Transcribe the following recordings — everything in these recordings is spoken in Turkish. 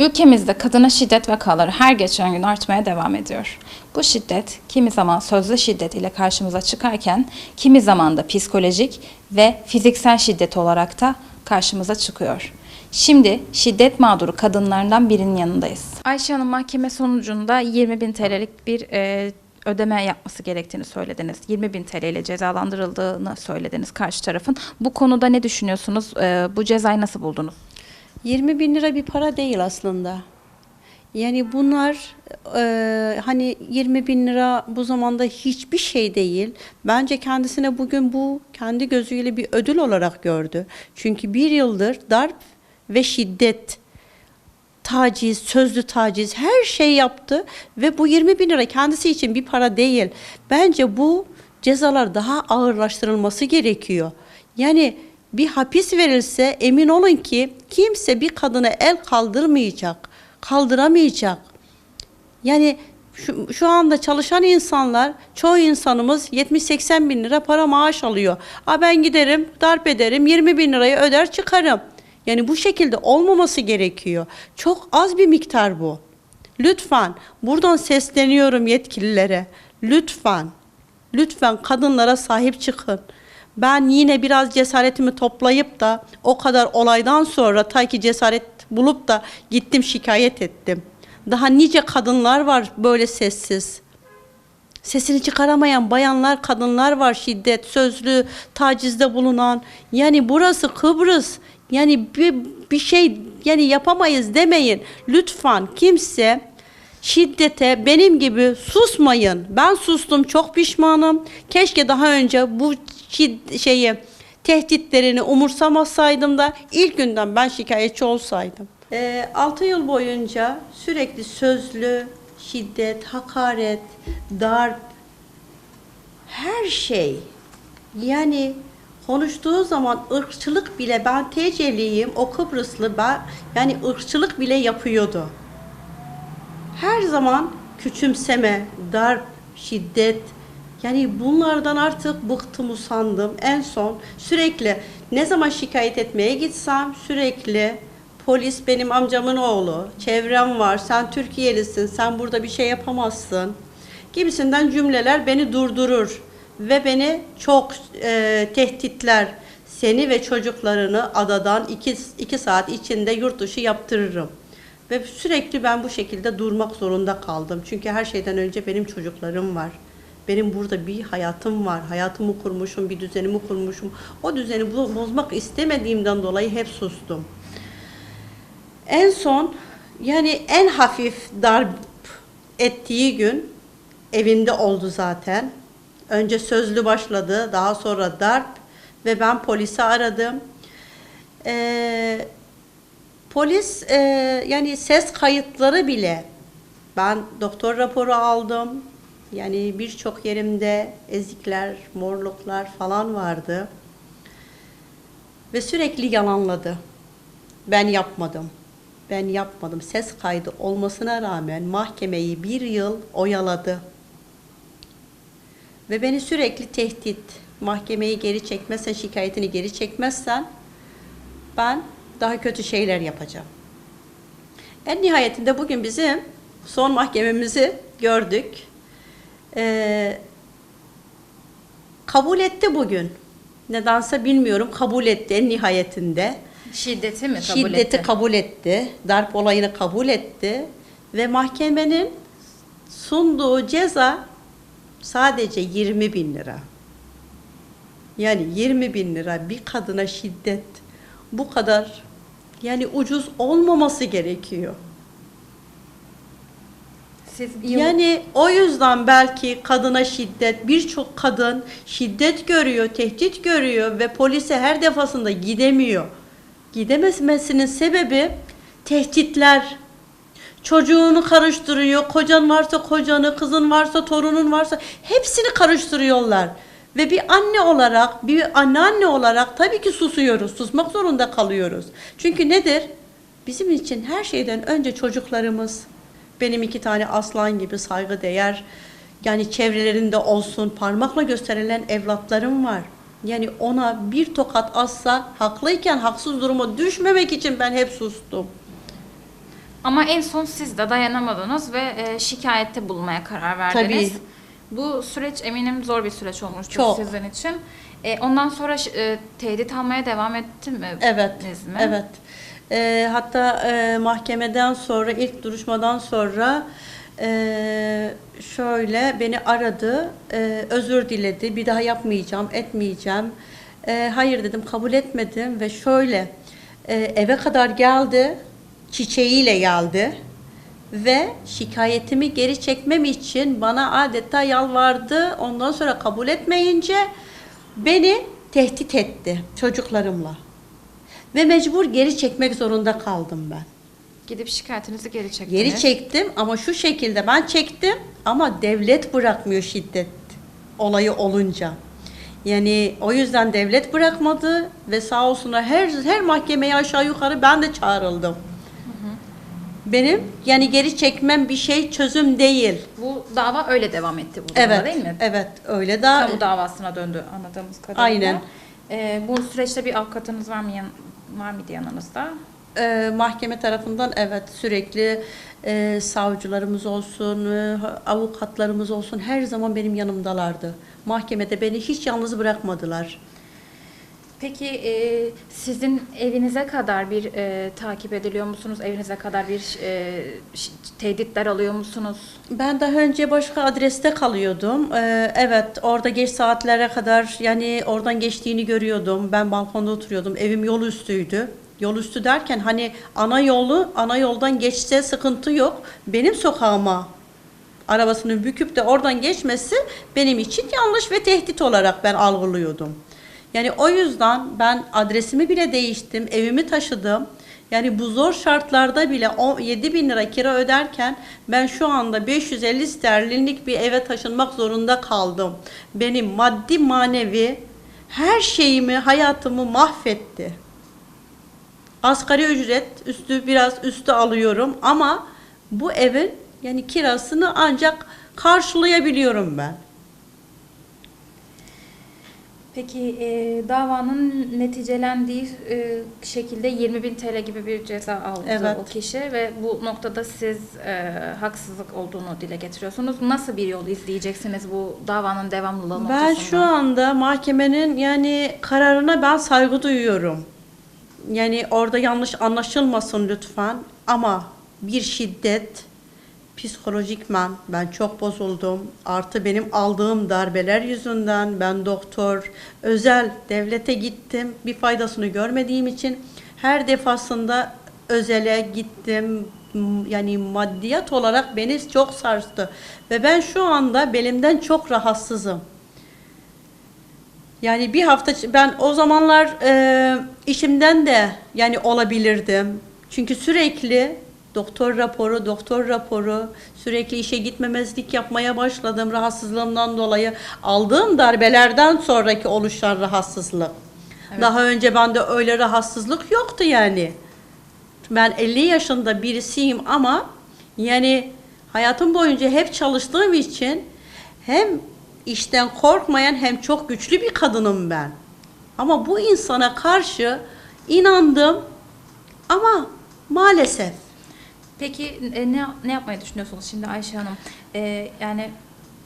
Ülkemizde kadına şiddet vakaları her geçen gün artmaya devam ediyor. Bu şiddet kimi zaman sözlü şiddet ile karşımıza çıkarken kimi zaman da psikolojik ve fiziksel şiddet olarak da karşımıza çıkıyor. Şimdi şiddet mağduru kadınlarından birinin yanındayız. Ayşe Hanım mahkeme sonucunda 20 bin TL'lik bir e, ödeme yapması gerektiğini söylediniz. 20 bin TL ile cezalandırıldığını söylediniz karşı tarafın. Bu konuda ne düşünüyorsunuz? E, bu cezayı nasıl buldunuz? 20 bin lira bir para değil aslında. Yani bunlar e, hani 20 bin lira bu zamanda hiçbir şey değil. Bence kendisine bugün bu kendi gözüyle bir ödül olarak gördü. Çünkü bir yıldır darp ve şiddet, taciz, sözlü taciz her şey yaptı ve bu 20 bin lira kendisi için bir para değil. Bence bu cezalar daha ağırlaştırılması gerekiyor. Yani bir hapis verilse emin olun ki kimse bir kadına el kaldırmayacak, kaldıramayacak. Yani şu, şu anda çalışan insanlar, çoğu insanımız 70-80 bin lira para maaş alıyor. A ben giderim, darp ederim, 20 bin lirayı öder çıkarım. Yani bu şekilde olmaması gerekiyor. Çok az bir miktar bu. Lütfen buradan sesleniyorum yetkililere. Lütfen, lütfen kadınlara sahip çıkın. Ben yine biraz cesaretimi toplayıp da o kadar olaydan sonra ta ki cesaret bulup da gittim şikayet ettim. Daha nice kadınlar var böyle sessiz. Sesini çıkaramayan bayanlar, kadınlar var şiddet, sözlü, tacizde bulunan. Yani burası Kıbrıs. Yani bir, bir şey yani yapamayız demeyin. Lütfen kimse şiddete benim gibi susmayın. Ben sustum çok pişmanım. Keşke daha önce bu şeyi tehditlerini umursamasaydım da ilk günden ben şikayetçi olsaydım. 6 yıl boyunca sürekli sözlü, şiddet, hakaret, darp, her şey yani konuştuğu zaman ırkçılık bile ben TC'liyim, o Kıbrıslı ben yani ırkçılık bile yapıyordu. Her zaman küçümseme, darp, şiddet yani bunlardan artık bıktım usandım. En son sürekli ne zaman şikayet etmeye gitsem sürekli polis benim amcamın oğlu, çevrem var, sen Türkiye'lisin, sen burada bir şey yapamazsın gibisinden cümleler beni durdurur ve beni çok e, tehditler. Seni ve çocuklarını adadan iki, iki saat içinde yurt dışı yaptırırım. Ve sürekli ben bu şekilde durmak zorunda kaldım. Çünkü her şeyden önce benim çocuklarım var. Benim burada bir hayatım var. Hayatımı kurmuşum, bir düzenimi kurmuşum. O düzeni bo- bozmak istemediğimden dolayı hep sustum. En son yani en hafif darp ettiği gün evinde oldu zaten. Önce sözlü başladı, daha sonra darp ve ben polisi aradım. Ee, polis e, yani ses kayıtları bile ben doktor raporu aldım. Yani birçok yerimde ezikler, morluklar falan vardı. Ve sürekli yalanladı. Ben yapmadım. Ben yapmadım. Ses kaydı olmasına rağmen mahkemeyi bir yıl oyaladı. Ve beni sürekli tehdit. Mahkemeyi geri çekmezsen, şikayetini geri çekmezsen ben daha kötü şeyler yapacağım. En nihayetinde bugün bizim son mahkememizi gördük. Ee, kabul etti bugün. Nedense bilmiyorum kabul etti en nihayetinde. Şiddeti mi Şiddeti kabul etti. Darp olayını kabul etti. Ve mahkemenin sunduğu ceza sadece 20 bin lira. Yani 20 bin lira bir kadına şiddet bu kadar yani ucuz olmaması gerekiyor. Siz Yani o yüzden belki kadına şiddet, birçok kadın şiddet görüyor, tehdit görüyor ve polise her defasında gidemiyor. Gidememesinin sebebi tehditler. Çocuğunu karıştırıyor, kocan varsa kocanı, kızın varsa torunun varsa hepsini karıştırıyorlar. Ve bir anne olarak, bir anneanne olarak tabii ki susuyoruz, susmak zorunda kalıyoruz. Çünkü nedir? Bizim için her şeyden önce çocuklarımız. Benim iki tane aslan gibi saygıdeğer, yani çevrelerinde olsun parmakla gösterilen evlatlarım var. Yani ona bir tokat atsa haklıyken haksız duruma düşmemek için ben hep sustum. Ama en son siz de dayanamadınız ve e, şikayette bulunmaya karar verdiniz. Tabii. Bu süreç eminim zor bir süreç olmuştur Çok. sizin için. E, ondan sonra e, tehdit almaya devam etti mi? Evet, mi? evet. Ee, hatta e, mahkemeden sonra, ilk duruşmadan sonra e, şöyle beni aradı, e, özür diledi, bir daha yapmayacağım, etmeyeceğim. E, hayır dedim, kabul etmedim ve şöyle e, eve kadar geldi, çiçeğiyle geldi ve şikayetimi geri çekmem için bana adeta yalvardı. Ondan sonra kabul etmeyince beni tehdit etti çocuklarımla. Ve mecbur geri çekmek zorunda kaldım ben. Gidip şikayetinizi geri çektiniz. Geri çektim ama şu şekilde ben çektim ama devlet bırakmıyor şiddet olayı olunca. Yani o yüzden devlet bırakmadı ve sağ olsunlar her her mahkemeye aşağı yukarı ben de çağrıldım. Benim yani geri çekmem bir şey çözüm değil. Bu dava öyle devam etti bu Evet. değil mi? Evet, öyle daha Kamu davasına döndü anladığımız kadarıyla. Aynen. E, bu süreçte bir avukatınız var mı var mıydı yanınızda? Ee, mahkeme tarafından evet sürekli e, savcılarımız olsun, e, avukatlarımız olsun her zaman benim yanımdalardı. Mahkemede beni hiç yalnız bırakmadılar. Peki e, sizin evinize kadar bir e, takip ediliyor musunuz? Evinize kadar bir e, tehditler alıyor musunuz? Ben daha önce başka adreste kalıyordum. Ee, evet orada geç saatlere kadar yani oradan geçtiğini görüyordum. Ben balkonda oturuyordum. Evim yol üstüydü. Yol üstü derken hani ana yolu ana yoldan geçse sıkıntı yok. Benim sokağıma arabasını büküp de oradan geçmesi benim için yanlış ve tehdit olarak ben algılıyordum. Yani o yüzden ben adresimi bile değiştim, evimi taşıdım. Yani bu zor şartlarda bile 7 bin lira kira öderken ben şu anda 550 sterlinlik bir eve taşınmak zorunda kaldım. Benim maddi manevi her şeyimi, hayatımı mahvetti. Asgari ücret üstü biraz üstü alıyorum ama bu evin yani kirasını ancak karşılayabiliyorum ben. Peki e, davanın neticelendiği e, şekilde 20 bin TL gibi bir ceza aldı Evet. o kişi ve bu noktada siz e, haksızlık olduğunu dile getiriyorsunuz. Nasıl bir yol izleyeceksiniz bu davanın devamlılığı Ben noktasında? şu anda mahkemenin yani kararına ben saygı duyuyorum. Yani orada yanlış anlaşılmasın lütfen ama bir şiddet psikolojikmen ben çok bozuldum. Artı benim aldığım darbeler yüzünden ben doktor, özel devlete gittim. Bir faydasını görmediğim için her defasında özele gittim. Yani maddiyat olarak beni çok sarstı. Ve ben şu anda belimden çok rahatsızım. Yani bir hafta ben o zamanlar e, işimden de yani olabilirdim. Çünkü sürekli doktor raporu, doktor raporu, sürekli işe gitmemezlik yapmaya başladım rahatsızlığımdan dolayı. Aldığım darbelerden sonraki oluşan rahatsızlık. Evet. Daha önce bende öyle rahatsızlık yoktu yani. Ben 50 yaşında birisiyim ama yani hayatım boyunca hep çalıştığım için hem işten korkmayan hem çok güçlü bir kadınım ben. Ama bu insana karşı inandım ama maalesef Peki e, ne ne yapmayı düşünüyorsunuz şimdi Ayşe Hanım? E, yani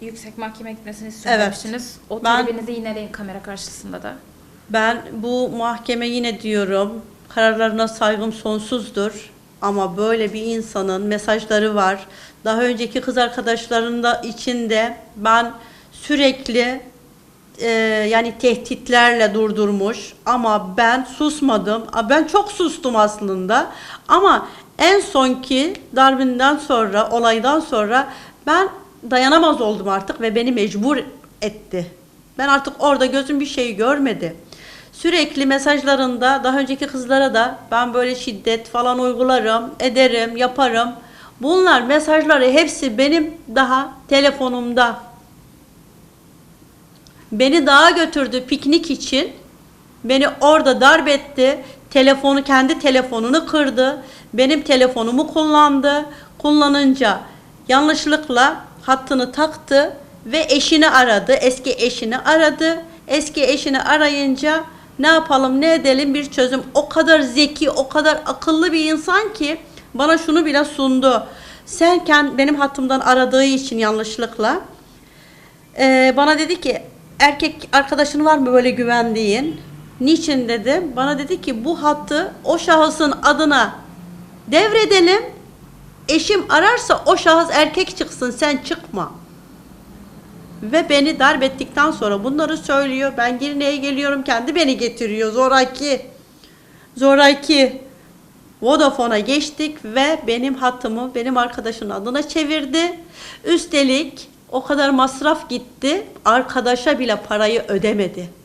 yüksek mahkeme gitmesini istiyorsunuz. O Ben- talebinizi yineleyin kamera karşısında da. Ben bu mahkeme yine diyorum kararlarına saygım sonsuzdur. Ama böyle bir insanın mesajları var. Daha önceki kız arkadaşlarının da içinde ben sürekli e, yani tehditlerle durdurmuş ama ben susmadım. Ben çok sustum aslında. Ama en sonki darbinden sonra, olaydan sonra ben dayanamaz oldum artık ve beni mecbur etti. Ben artık orada gözüm bir şey görmedi. Sürekli mesajlarında daha önceki kızlara da ben böyle şiddet falan uygularım, ederim, yaparım. Bunlar mesajları hepsi benim daha telefonumda. Beni dağa götürdü piknik için. Beni orada darp etti. Telefonu kendi telefonunu kırdı. Benim telefonumu kullandı. Kullanınca yanlışlıkla hattını taktı ve eşini aradı. Eski eşini aradı. Eski eşini arayınca ne yapalım ne edelim bir çözüm. O kadar zeki, o kadar akıllı bir insan ki bana şunu bile sundu. Sen kend- benim hattımdan aradığı için yanlışlıkla ee, bana dedi ki erkek arkadaşın var mı böyle güvendiğin? Niçin dedi. Bana dedi ki bu hattı o şahısın adına devredelim. Eşim ararsa o şahıs erkek çıksın sen çıkma. Ve beni darp ettikten sonra bunları söylüyor. Ben Girne'ye geliyorum kendi beni getiriyor zoraki. Zoraki. Vodafone'a geçtik ve benim hattımı benim arkadaşın adına çevirdi. Üstelik o kadar masraf gitti. Arkadaşa bile parayı ödemedi.